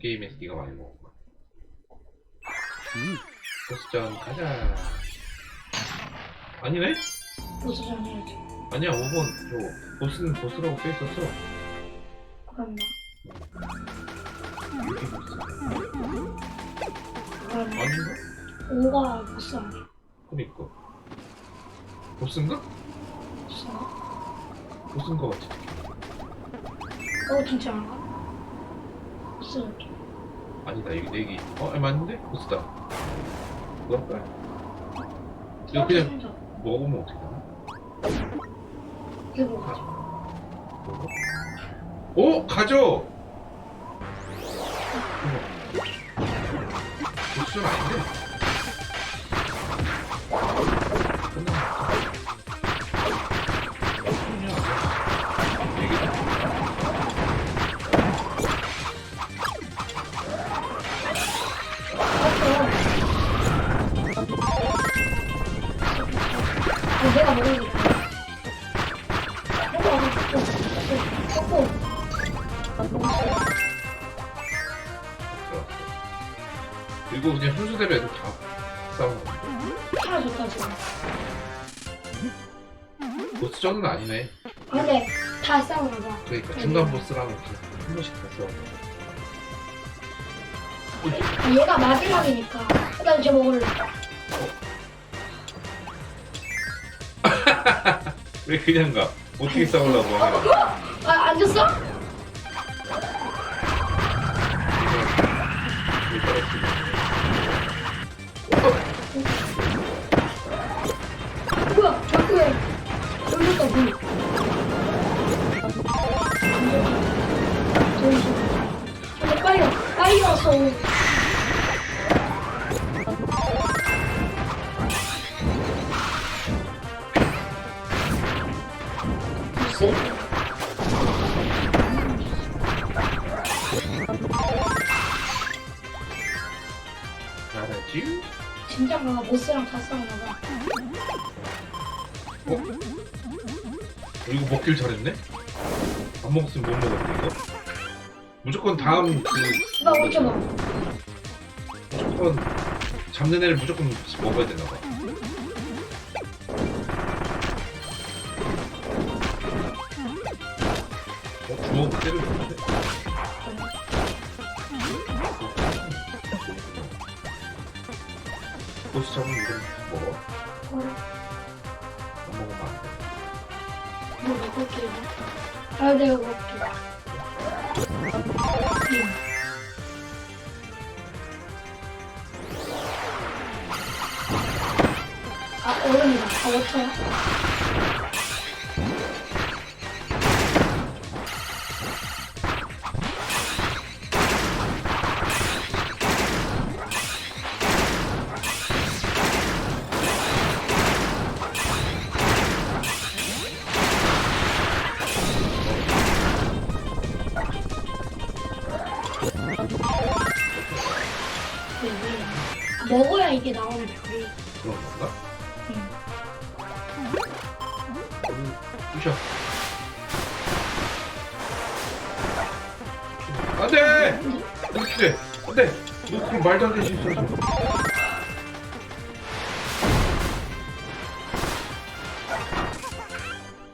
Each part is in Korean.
게임에서 네가 많이 먹은 거. 음. 보스전 가자. 아니네? 보수전 해야지. 아니야 5번 저 보스는 보스라고 써 있었어. 그럼 나. 여기 보스. 그럼 아닌가? 5가 보스 아니야? 그니까. 보스인가? 보스가? 보스인 거 같아. 어, 진짜 안가? 느낌. 아니다 여기 내기. 어 아니, 맞는데? 보스다. 그거 할까? 이거 그냥 먹으면 어떻게 되나? 뭐지? 먹어? 오 가져. 보스전 아닌데? 어, 그리고 그냥 순수대로 애들 다 싸우는 거 하나 줬다, 지금. 보스전은 아니네 아, 근데 다 싸우나 봐. 그러니까 중간 보스랑 이렇게 한 번씩 다 싸우는 거 아, 얘가 마지막이니까. 일단 이제 먹을래. 왜 그냥 가? 어떻게 싸우려고 하냐 아, 안 줬어? 왜 떨어뜨리냐. 뭐야, 자꾸. 무슨? 잘하지? 진짜 강아 보스랑 다 싸우나 봐. 어? 이거 먹길 잘했네? 안 먹었으면 못 먹었네 이거? 무조건 다음 그 나 어쩌 봐. 무조건 잡는 애를 무조건 먹어야 되나 봐 어? 주먹 때려줬는데? 잡으면 이거 먹어 어, 안 먹으면 안 돼 뭐 먹을게. 아, 내가 먹을게. 음. 아, 얼음이다. 아, 워터야? 이게 나오는 불이. 그런 건가? 응. 음, 부셔. 안 돼! 이렇게 안 돼! 너 그럼 말도 안 되지.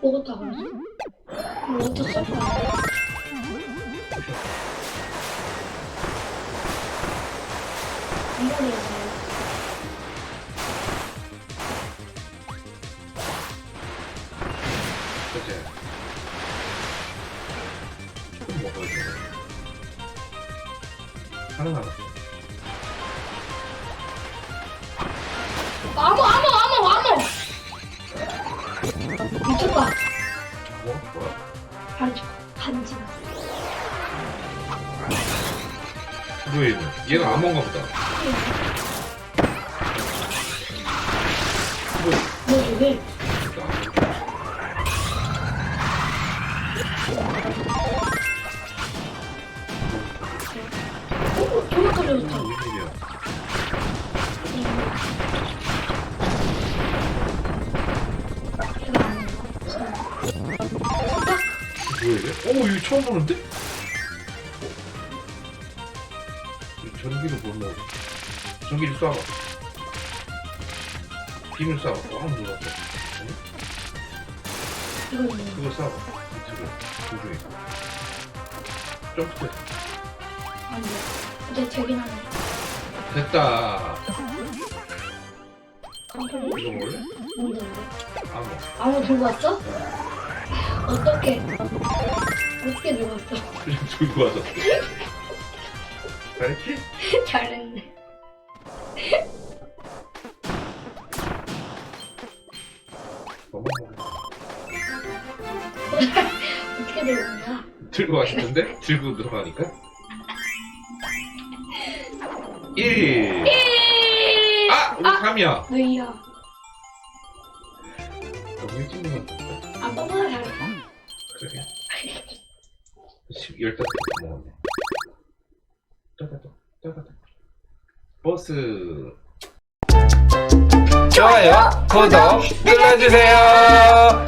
먹었다 그러지? 워터 쓸 거야. 이거는 먹어야 돼. 가능하다. 아무 아무 아무 아무 미쳤다 뭐? 뭐야? 반지 반지 왜 얘는? 얘가 안 먹나 보다. 뭐, 뭐 왜? 어, 먹어 뭐야 이게? 어 이거 처음 보는데? 전기도 못 넣어. 전기를 쏴봐. 빔을 쏴봐. 꽉 눌렀어. 이거? 그거 쏴봐. 밑으로. 조종해. 점프. 안 돼. 근데 되긴 하네. 됐다. 깜짝이야. 이거 먹을래? 뭔데, 뭔데? 안 먹어. 아무 들고 왔어? 어떻게? 어떻게 들고 왔어? 그냥 들고 와서. 잘했지? 잘했네. 너무 먹어. 어떻게 들고 왔냐? 들고 왔는데? 들고 들어가니까? 1! 아! 우리 3이야! 왜야? 너무 일찍 먹었다. 아빠보다 잘했어. 그래. 15개 먹었네. 따다다, 따다다. 버스. 좋아요, 구독 눌러주세요.